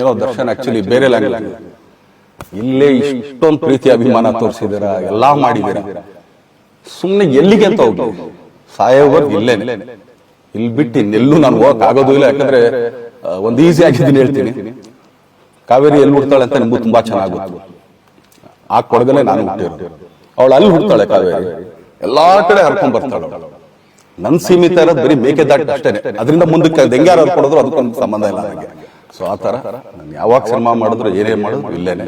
ಏನೋ ದರ್ಶನ್ ಆಕ್ಚುಲಿ ಬೇರೆ ಲ್ಯಾಂಗ್ವೇಜ್ ಇಲ್ಲೇ ಇಷ್ಟೊಂದು ಪ್ರೀತಿ ಅಭಿಮಾನ ತೋರಿಸಿದಿರ ಎಲ್ಲಾ ಮಾಡಿದಿರ ಸುಮ್ಮನೆ ಎಲ್ಲಿಗೆ ಅಂತ ಹೋಗಿ ಸಾಯೋವರ್ಗು ಇಲ್ಲೇ ಇಲ್ಲಿ ಬಿಟ್ಟು ಇನ್ನೆಲ್ಲೂ ನಾನು ಹೋಗಕ್ ಆಗೋದು ಇಲ್ಲ. ಯಾಕಂದ್ರೆ ಒಂದು ಈಸಿ ಆಗಿದ್ದೀನಿ ಹೇಳ್ತೀನಿ. ಕಾವೇರಿ ಎಲ್ಲಿ ಹುಡ್ತಾಳೆ ಅಂತ ನಿಮ್ಗೂ ತುಂಬಾ ಚೆನ್ನಾಗುತ್ತೆ ಗೊತ್ತು. ಆ ಕೊಡಗಲೆ ನಾನು ಹುಟ್ಟಿರೋದು ಅವಳು ಅಲ್ಲಿ ಹುಡ್ತಾಳೆ ಕಾವೇರಿ. ಎಲ್ಲಾ ಕಡೆ ಹರ್ಕೊಂಡ್ ಬರ್ತಾಳೆ ನನ್ ಸೀಮಿತ ಇರೋದು ಬರೀ ಮೇಕೆದಾಟ ಅಷ್ಟೇನೆ. ಅದರಿಂದ ಮುಂದಕ್ಕೆ ಹೆಂಗಾರು ಹರ್ಕೊಡೋದ್ರು ಅದಕ್ಕೊಂದು ಸಂಬಂಧ ಇಲ್ಲ ನನಗೆ. ಸೊ ಆ ಥರ ನಾನು ಯಾವಾಗ ಸಿನಿಮಾ ಮಾಡಿದ್ರು ಏನೇ ಮಾಡಿದ್ರು ಇಲ್ಲೇನೆ.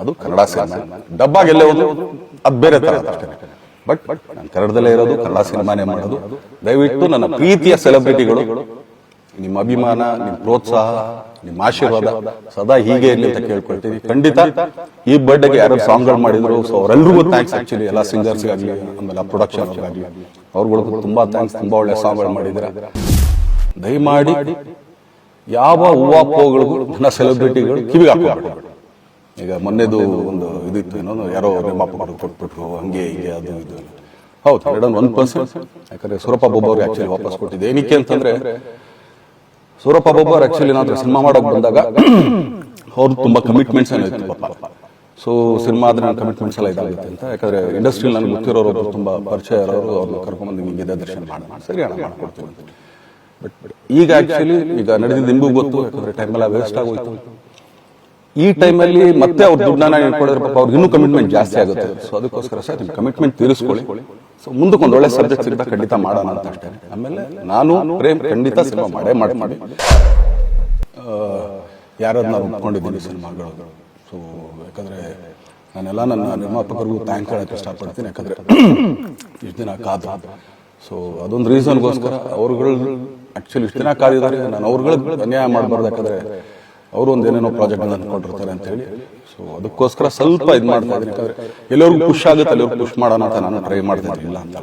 ಅದು ಕನ್ನಡ ಸಿನಿಮಾ. ಡಬ್ಬಾಗ ಎಲ್ಲೇ ಹೋದ್ರು, ಅದು ಬೇರೆ ತರ ಅಷ್ಟೇ. ಬಟ್ ನಾನು ಕನ್ನಡದಲ್ಲೇ ಇರೋದು, ಕನ್ನಡ ಸಿನಿಮಾನೇ ಮಾಡೋದು. ದಯವಿಟ್ಟು ನನ್ನ ಪ್ರೀತಿಯ ಸೆಲೆಬ್ರಿಟಿಗಳು, ನಿಮ್ಮ ಅಭಿಮಾನ, ನಿಮ್ಮ ಪ್ರೋತ್ಸಾಹ, ನಿಮ್ಮ ಆಶೀರ್ವಾದ ಸದಾ ಹೀಗೆ ಇರಲಿ ಅಂತ ಕೇಳ್ಕೊಳ್ತೀವಿ. ಖಂಡಿತ ಈ ಬರ್ಡೇಗೆ ಯಾರು ಸಾಂಗ್ಗಳು ಮಾಡಿದ್ರು ಸೊ ಅವರೆಲ್ಲರಿಗೂ ಥ್ಯಾಂಕ್ಸ್ ಆಕ್ಚುಲಿ ಎಲ್ಲ ಸಿಂಗರ್ಸ್ ಆಗಲಿ ಆಮೇಲೆ ಪ್ರೊಡಕ್ಷನ್ ಆಗಲಿ ಅವ್ರುಗಳಿಗೂ ತುಂಬಾ ಥ್ಯಾಂಕ್ಸ್ ತುಂಬಾ ಒಳ್ಳೆ ಸಾಂಗ್ಗಳು ಮಾಡಿದ್ರೆ ದಯಮಾಡಿ ಯಾವ ಹೂವಾಪೋಗಳಿಗೂ ನನ್ನ ಸೆಲೆಬ್ರಿಟಿಗಳು ಕಿವಿ ಹಾಕೋಬೇಡಿ ಈಗ ಮೊನ್ನೆದು ಒಂದು ಇದಿತ್ತು ಏನೋ ಯಾರೋ ನಿರ್ಮಾಪಕರು ಕೊಟ್ಬಿಟ್ರು ಹಂಗೆ ಹಿಂಗೆ ಅದು ಇದು. ಹೌದು ಮೇಡಮ್ ಒನ್ ಪರ್ಸೆಂಟ್ ಯಾಕಂದ್ರೆ ಸೂರಪ್ಪ ಬೊಬ್ಬ ಅವ್ರಿಗೆ ಆಕ್ಚುಲಿ ವಾಪಸ್ ಕೊಟ್ಟಿದ್ದೆ ಏನಕ್ಕೆ ಅಂತಂದ್ರೆ ಸೂರಪ್ಪ ಬೊಬ್ಬ ಆಕ್ಚುಲಿ ಏನಾದರೂ ಸಿನಿಮಾ ಮಾಡೋಕೆ ಬಂದಾಗ ಅವ್ರು ತುಂಬಾ ಕಮಿಟ್ಮೆಂಟ್ಸ್ ಏನೋ ಇತ್ತು ಪಾಪ. ಸೊ ಸಿನಿಮಾ ಆದ್ರೆ ನನ್ನ ಕಮಿಟ್ಮೆಂಟ್ಸ್ ಎಲ್ಲ ಇದಾಗುತ್ತೆ ಅಂತ. ಯಾಕಂದ್ರೆ ಇಂಡಸ್ಟ್ರಿಯಲ್ಲಿ ನನಗೆ ಗೊತ್ತಿರೋರು ತುಂಬಾ ಪರಿಚಯ ಇರೋರು ಅವ್ರನ್ನ ಕರ್ಕೊಂಡ್ಬಂದು ಹಿಂಗಿದೆ ದರ್ಶನ ಮಾಡಿ ಸರಿ ಅಣ್ಣ ಮಾಡ್ಕೊಡ್ತೀನಿ ಅಂತ. ಬಟ್ ಈಗ ಆಕ್ಚುಲಿ ಈಗ ನಡೆದಿದ್ದು ನಿಮಗೂ ಗೊತ್ತು ಯಾಕಂದ್ರೆ ಟೈಮ್ ಎಲ್ಲ ವೇಸ್ಟ್ ಆಗೋಯ್ತು. ಈ ಟೈಮಲ್ಲಿ ಮತ್ತೆ ಅವ್ರ ದುಡ್ಡನ್ನ ಇಟ್ಕೊಳ್ಳೋದ್ರ ಪಾಪ ಅವ್ರಿಗೆ ಇನ್ನೂ ಕಮಿಟ್ಮೆಂಟ್ ಜಾಸ್ತಿ ಆಗುತ್ತೆ. ಸೊ ಅದಕ್ಕೋಸ್ಕರ ಸರ್ ನಿಮ್ಮ ಕಮಿಟ್ಮೆಂಟ್ ತೀರಿಸ್ಕೊಳ್ಳಿ. ಸೊ ಮುಂದಕ್ಕೆ ಒಂದು ಒಳ್ಳೆ ಸಬ್ಜೆಕ್ಟ್ ಸಿಗ್ತಾ ಖಂಡಿತ ಮಾಡೋಣ ಅಂತ ಅಷ್ಟೇ. ಆಮೇಲೆ ನಾನು ಪ್ರೇಮ್ ಖಂಡಿತ ಸಿನಿಮಾ ಮಾಡೇ ಮಾಡ್ತೀನಿ. ಯಾರೋ ನಾವು ಒಪ್ಕೊಂಡಿದ್ದೀನಿ ಸಿನಿಮಾಗಳು. ಸೊ ಯಾಕಂದ್ರೆ ನಾನೆಲ್ಲ ನನ್ನ ನಿರ್ಮಾಪಕರಿಗೂ ಥ್ಯಾಂಕ್ ಹೇಳಕ್ಕೆ ಇಷ್ಟಪಡ್ತೀನಿ. ಯಾಕಂದ್ರೆ ಇಷ್ಟು ದಿನ ಕಾದ. ಸೊ ಅದೊಂದು ರೀಸನ್ಗೋಸ್ಕರ ಅವ್ರುಗಳು ಆಕ್ಚುಲಿ ಇಷ್ಟು ದಿನ ಕಾದಿದ್ದಾರೆ ನಾನು ಅವ್ರುಗಳಿಗೆ ಅನ್ಯಾಯ ಮಾಡಬಾರ್ದು, ಯಾಕಂದ್ರೆ ಅವರು ಒಂದು ಏನೇನೋ ಪ್ರಾಜೆಕ್ಟ್ ಅಂದ್ಕೊಂಡಿರ್ತಾರೆ ಅಂತ ಹೇಳಿ. ಸೊ ಅದಕ್ಕೋಸ್ಕರ ಸ್ವಲ್ಪ ಇದು ಮಾಡ್ತಾ ಇದ್ದೀನಿ. ಯಾಕಂದ್ರೆ ಎಲ್ಲರಿಗೂ ಖುಷಿ ಆಗುತ್ತೆ, ಎಲ್ಲರಿಗೂ ಖುಷ್ ಮಾಡೋಣ ಅಂತ ನಾನು ಟ್ರೈ ಮಾಡ್ತಾ ಇಲ್ಲ ಅಂತ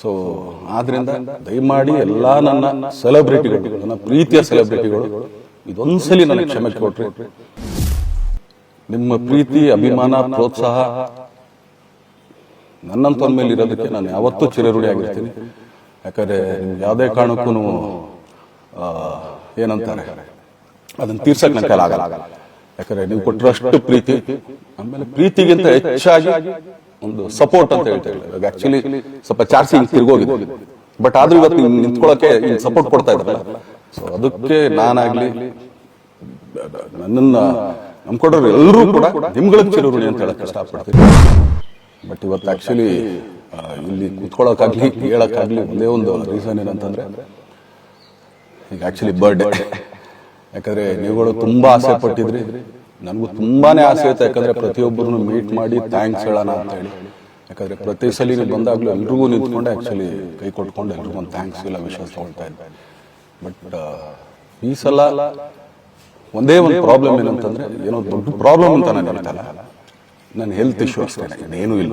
ಸೊ ಆದ್ರಿಂದ ದಯಮಾಡಿ ಎಲ್ಲ ನನ್ನ ಸೆಲೆಬ್ರಿಟಿಗಳು ನನ್ನ ಪ್ರೀತಿಯ ಸೆಲೆಬ್ರಿಟಿಗಳು ಇದೊಂದ್ಸಲಿ ನನಗೆ ಕ್ಷಮೆ ಕೊಟ್ರಿ. ನಿಮ್ಮ ಪ್ರೀತಿ, ಅಭಿಮಾನ, ಪ್ರೋತ್ಸಾಹ ನನ್ನಂತ ಮೇಲೆ ಇರೋದಕ್ಕೆ ನಾನು ಯಾವತ್ತೂ ಚಿರಋಣಿ ಆಗಿರ್ತೀನಿ ಯಾಕಂದ್ರೆ ಯಾವುದೇ ಕಾರಣಕ್ಕೂ ಏನಂತಾರೆ, ಅದನ್ನ ತೀರ್ಸಕ್ ನನ್ನ ಕೈಲಾಗಲ್ಲ ಯಾಕಂದ್ರೆ ನೀವು ಕೊಟ್ಟಿರೋಷ್ಟು ಪ್ರೀತಿ, ಆಮೇಲೆ ಪ್ರೀತಿಗಿಂತ ಹೆಚ್ಚಾಗಿ ಒಂದು ಸಪೋರ್ಟ್ ಅಂತ ಹೇಳ್ತಾ ಆಕ್ಚುಲಿ ಸ್ವಲ್ಪ ಚಾರ್ಜಿಂಗ್ ತಿರ್ಗೋಗಿದೆ ಬಟ್ ಆದ್ರೂ ಇವತ್ತು ಹಿಂಗ್ ನಿಂತ್ಕೊಳ್ಳೋಕೆ ಸಪೋರ್ಟ್ ಕೊಡ್ತಾ ಇದ್ದಾರೆ ಸೊ ಅದಕ್ಕೆ ನಾನಾಗ್ಲಿ, ನನ್ನನ್ನ ನಂಬ್ಕೊಡೋರು ಎಲ್ಲರೂ ಕೂಡ ನಿಮ್ಗಳ ಚಿರಋಣಿ ಅಂತ ಹೇಳಕ್ಕೆ ಇಷ್ಟಪಡ್ತೀನಿ ಬಟ್ ಇವತ್ತು ಆಕ್ಚುಲಿ ಇಲ್ಲಿ ಕೂತ್ಕೊಳ್ಳೋಕ್ಕಾಗ್ಲಿ ಹೇಳೋಕ್ಕಾಗಲಿ ಒಂದೇ ಒಂದು ರೀಸನ್ ಏನಂತಂದ್ರೆ, ಈಗ ಆಕ್ಚುಲಿ ಬರ್ಡೇ ಯಾಕಂದ್ರೆ ನೀವುಗಳು ತುಂಬಾ ಆಸೆ ಪಟ್ಟಿದ್ರಿ. ನನಗೂ ತುಂಬಾನೇ ಆಸೆ ಇತ್ತು ಯಾಕಂದ್ರೆ ಪ್ರತಿಯೊಬ್ಬರನ್ನು ಮೀಟ್ ಮಾಡಿ ಥ್ಯಾಂಕ್ಸ್ ಹೇಳೋಣ ಅಂತ ಹೇಳಿ ಯಾಕಂದ್ರೆ ಪ್ರತಿ ಸಲ ನೀವು ಬಂದಾಗ್ಲೂ ಎಲ್ರಿಗೂ ನಿಂತ್ಕೊಂಡು ಆಕ್ಚುಲಿ ಕೈ ಕೊಟ್ಕೊಂಡು ಎಲ್ರಿಗೂ ಒಂದು ಥ್ಯಾಂಕ್ಸ್ ಇಲ್ಲ ವಿಶ್ವಾಸ ತಗೊಳ್ತಾ ಇದ್ದೆ ಬಟ್ ಈ ಸಲ ಒಂದೇ ಒಂದು ಪ್ರಾಬ್ಲಮ್ ಏನಂತಂದ್ರೆ, ಏನೋ ದೊಡ್ಡ ಪ್ರಾಬ್ಲಮ್ ಅಂತ ನಾನು ಹೇಳ್ತಲ್ಲ ನನ್ನ ಹೆಲ್ತ್ ಇಶ್ಯೂ ಅಷ್ಟೇ ಇನ್ನೇನೂ ಇಲ್ಲ.